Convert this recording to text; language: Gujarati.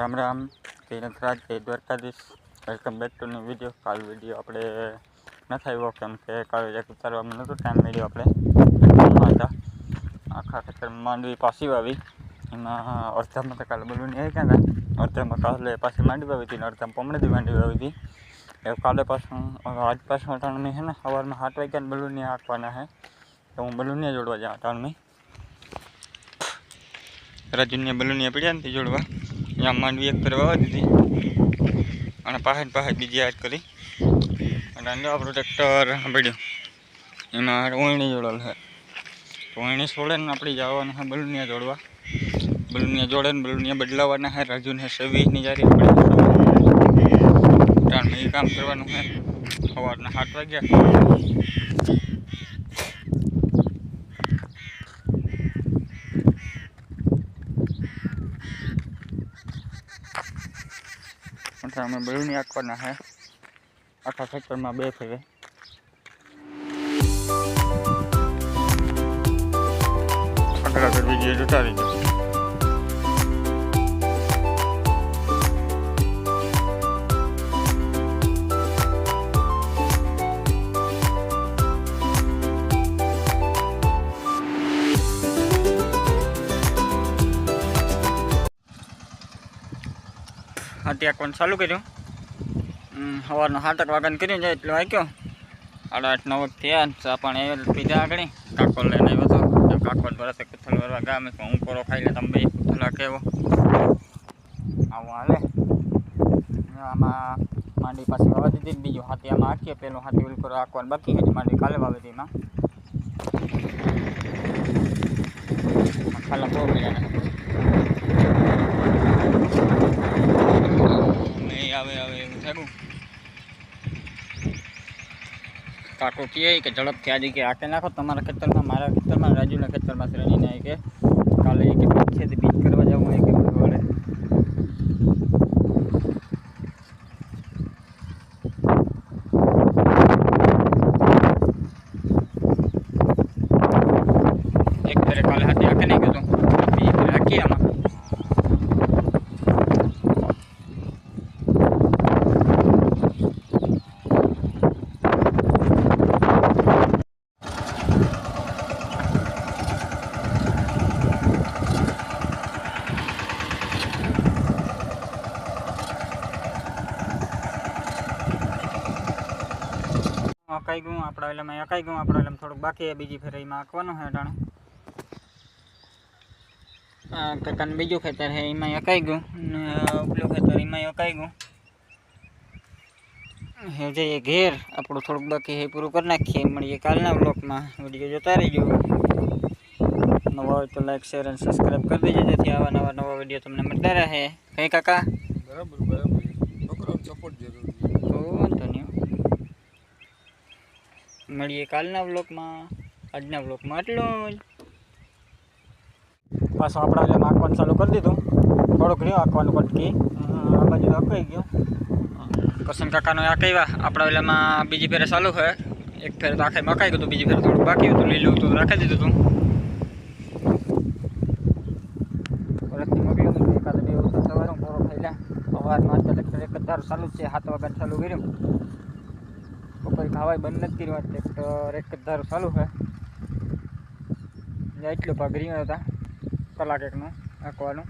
રામ રામ જય નથરાજ જય Dwarkadhish welcome back to new video કાલ વિડીયો આપણે નથી આવ્યો કેમ કે કાલે એક ઉતારવામાં નહોતો ટાઈમ મળ્યો આપણે ગામમાં હતા આખા ખેતરમાં માંડવી પાછી વાવી એમાં અડધામાં તો કાલે બલૂન આવી ગયા હતા અડધામાં કાલે પાછી માંડવી વાવી હતી ને અડધામાં પમણેથી માંડવી વાવી હતી એ કાલે પાછું હવે આજ પાછું અટાણમી છે ને સવારમાં સાત વાગ્યા બલૂનિયા હાંકવાના છે તો હું બલૂનિયા જોડવા જાઉં અટાણમી રાજુનિયા બલૂનિયા પડ્યા ને તે જોડવા ત્યાં માંડવી એક ફેર વાવા દીધી. અને ને પાસે બીજી આજ કરી. અને અંદર પ્રોટેક્ટર પડ્યું એમાં ઓયણી જોડેલ છે. તો છોડે ને આપણે જવાનું છે બલૂનિયા જોડવા. બલૂનિયા જોડે ને બલૂનિયા બદલાવાના છે. રાજુને સવીની જારી આપણે ત્રણ એ કામ કરવાનું છે. સવારના સાત વાગ્યા. એટલે અમે બલૂની આંકવાના છે આખા સેક્ટરમાં બે ફેરે. આગળ આગળ વીડિયો જોતા હાથી આંકવાનું ચાલુ કર્યું. સવારનો સાત આઠ વાગ્યાને કર્યું જાય એટલે વાગ્યો. સાડા આઠ નવ થયા ચા પાણી આવ્યો પીધા આગળ. કાકો લઈને આવ્યો હતો કાકો ભરતે કુથલ વરવા ગામે હું કોરો ખાઈ લે, તમે કુથલા કેવો. આવું હાલે. આમાં માંડી પાસે વાવા દીધી બીજું હાથી આમાં આંકીએ પેલું હાથી ઓલું કરો આંકવાનું બાકી હજી માંડી કાલે વાવી હતી ખાલા બહુ મળ્યા નહીં આવે આવે એવું થયું કાકો કહે કે ઝડપથી આજે કે આકે નાખો તમારા ખેતરમાં મારા ખેતરમાં રાજુના ખેતરમાં શ્રેણીને આવી કે કાલે એ કે બીજ છે તે બીજ કરવા જવું હોય કે બધું વળે એક ફેરે કાલે હાથી આકે નહીં ગયો બીજી ફેરે આખી આમાં અકાઈ ગયું આપણા ઓલામાં અકાઈ ગયું આપણા ઓલામાં થોડુંક બાકી છે બીજી ફેર એમાં આંકવાનું છે અટાણે આ કાકાનું બીજું ખેતર છે એમાં અકાઈ ગયું ને પેલું ખેતર એમાં અકાઈ ગયું હે જઈએ ઘેર આપણું થોડુંક બાકી છે એ પૂરું કરી નાખીએ મળીએ કાલના બ્લોકમાં વિડીયો જોતા રહીજો નવા હોય તો લાઈક શેર અને સબસ્ક્રાઈબ કરી દેજો જેથી આવા નવા નવા વિડીયો તમને મળતા રહે કઈ કાકા બરાબર બરાબર છોકરાઓને સપોર્ટ મળીએ કાલના વ્લોગમાં આજના વ્લોગમાં આટલું જ. પાછું આપણા એટલે આંકવાનું ચાલુ કરી દીધું. થોડુંક રહ્યું આંકવાનું કટકી આ બાજુ આંકાઈ ગયું. કસન કાકાનો આંકાવ્યા આપણા ઓલામાં બીજી ફેરે ચાલુ છે. એક ફેર તો આખે મકાઈ ગયું બીજી ફેર થોડુંક બાકી હતું લીલું હતું રાખી દીધું હતું સવારમાં એક જ ચાલુ છે સાત વાગ્યા ચાલુ કર્યું. બપોરે ખાવાય બંધ નથી કર્યું ટ્રેક્ટર એક જ ધારું ચાલુ છે. એટલો રહ્યો હતા, કલાક એકનું આંકવાનું